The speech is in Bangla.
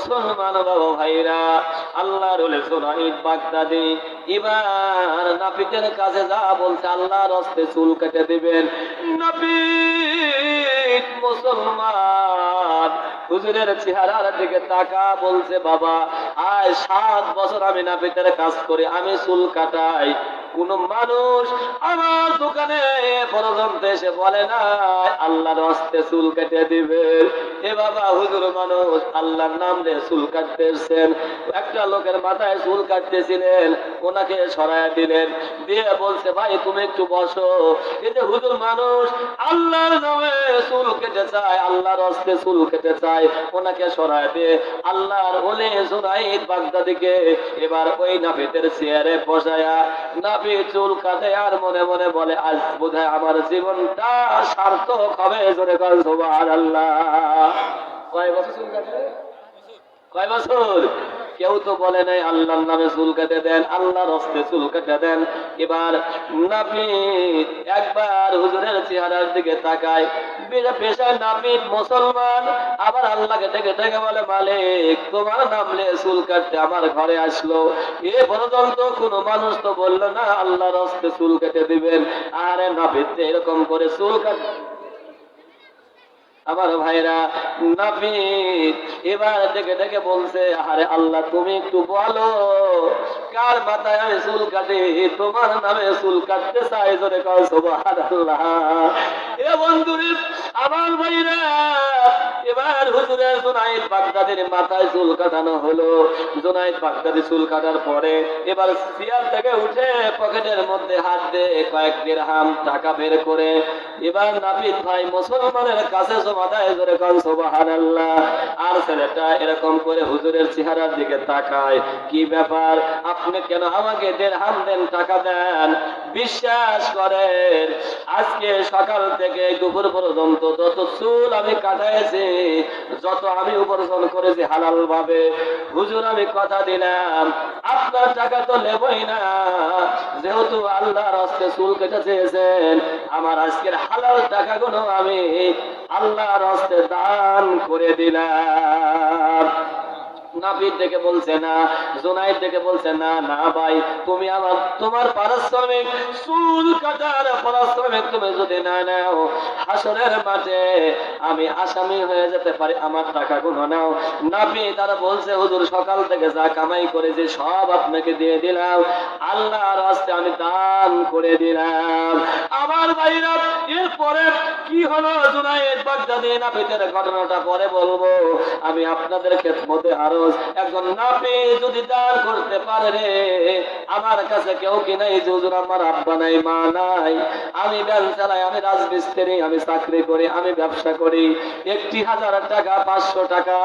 মুসলমান বাবা ভাইরা। আল্লাহ রলে সোনাইদ বাগদাদি। এবার নাপিতের কাছে যা বলছে, আল্লাহর হস্তে চুল কেটে দিবেন। নাপিত মুসলমান, হুজুরের চেহারার দিকে তাকা বলছে, বাবা আয় সাত বছর আমি নাপিতের কাজ করি, আমি চুল কাটাই। কোন মানুষ আমার দোকানে পর্যন্ত এসে বলে না আল্লাহর হস্তে চুল কেটে দিবেন। এ বাবা, হুজুর মানুষ, আল্লাহর নাম দিয়ে চুল কাটতেছেন। একটা লোকের মাথায় চুল কাটতেছিলেন, ওনাকে সরায় দিলেন। দিয়ে বলছে, ভাই, তুমি একটু বসো। যে হুজুর মানুষ আল্লাহর নামে চুল কেটে চায়, আল্লাহর হস্তে চুল কেটে চায়, ওনাকে সরায় দিয়ে। আল্লাহর ওলে জুনাইদ বাগদাদিকে এবার ওই নাফিতের চেয়ারে বসায়া নাফি চুল কাটে আর মনে মনে বলে, আজ বোধহয় আমার জীবনটা সার্থক হবে। জোরে কর সুবহানাল্লাহ। কয় বছর কেউ তো বলে নাই, আল্লাহর নামে চুল কেটে দেন, আল্লাহর হস্তে চুল কেটে দেন। এবার নাপিত একবার হুজুরের চেহারার দিকে তাকায় পেশায় নাপিত মুসলমান, আবার আল্লাহকে ডেকে ডেকে বলে, মালিক, তোমার নামলে চুল কাটতে আমার ঘরে আসলো। এ পর্যন্ত কোনো মানুষ তো বলল না, আল্লাহর হস্তে চুল কেটে দিবেন। আরে নাপিত এরকম করে চুল কাট আমার ভাইরা নাফি এবার দেখে দেখে বলছে আরে আল্লাহ, তুমি একটু বলো, কার মাথায় আমি চুল কাটি? তোমার নামে চুল কাটতে চাই, জোরে কয় আল্লাহ এ বন্ধুরে আমার ভাইরা এবার হুজুরের জুনাইদ বাগদাদির মাথায় চুল কাটানো হলো। জুনাইদ বাগদাদি চুল কাটার পরে এবার চেয়ার থেকে উঠে পকেটের মধ্যে হাত দিয়ে কয়েক দিরহাম টাকা বের করে এবার নাপিত ভাই মুসলমানের কাছে জমা দেয় জোরে কন, সুবহানাল্লাহ। আর ছেলেটা এরকম করে হুজুরের চেহারার দিকে তাকায়। কি ব্যাপার? আপনি কেন আমাকে দেড়হাম দেন, টাকা দেন? বিশ্বাস করেন, আজকে সকাল থেকে দুপুর পর্যন্ত যত চুল আমি কাটাইছি, যত আমি উপার্জন করেছি হালাল ভাবে হুজুর, আমি কথা দিলাম, আপনার টাকা তো নেবই না। যেহেতু আল্লাহর আজকে চুল কেটে চেয়েছেন, আমার আজকের হালাল টাকাগুলো আমি আল্লাহর আজকে দান করে দিলাম। দেখে বলছে, না, জোনাইদ দেখে বলছে, না না ভাই, তুমি আমার, তোমার পারিশ্রমিক চুল কাটার পারিশ্রমিক তুমি যদি না নাও মাঠে আমি আসামি হয়ে যেতে পারি, আমার টাকা গুলো নাও। নাপি তারা বলছে, হুজুর, সকাল থেকে যা কামাই করেছে, সব আপনাকে দিয়ে দিলাম। আল্লাহর রাস্তে আমি দান করে দিলাম। আমার ভাইরা এরপরে কি হলো জুনাইদ বাগদাদি নাপিতের ঘটনাটা পরে বলব। আমি আপনাদের খেদমতে আরও একজন নাপি যদি দান করতে পারে রে, আমার কাছে কেউ কি নাই? যে আমার আব্বা নাই, মা নাই। আমি ব্যাংক চালাই, আমি রাজমিস্ত্রি, আমি চাকরি করি, আমি ব্যবসা করি। একটি হাজার টাকা, পাঁচশো টাকা।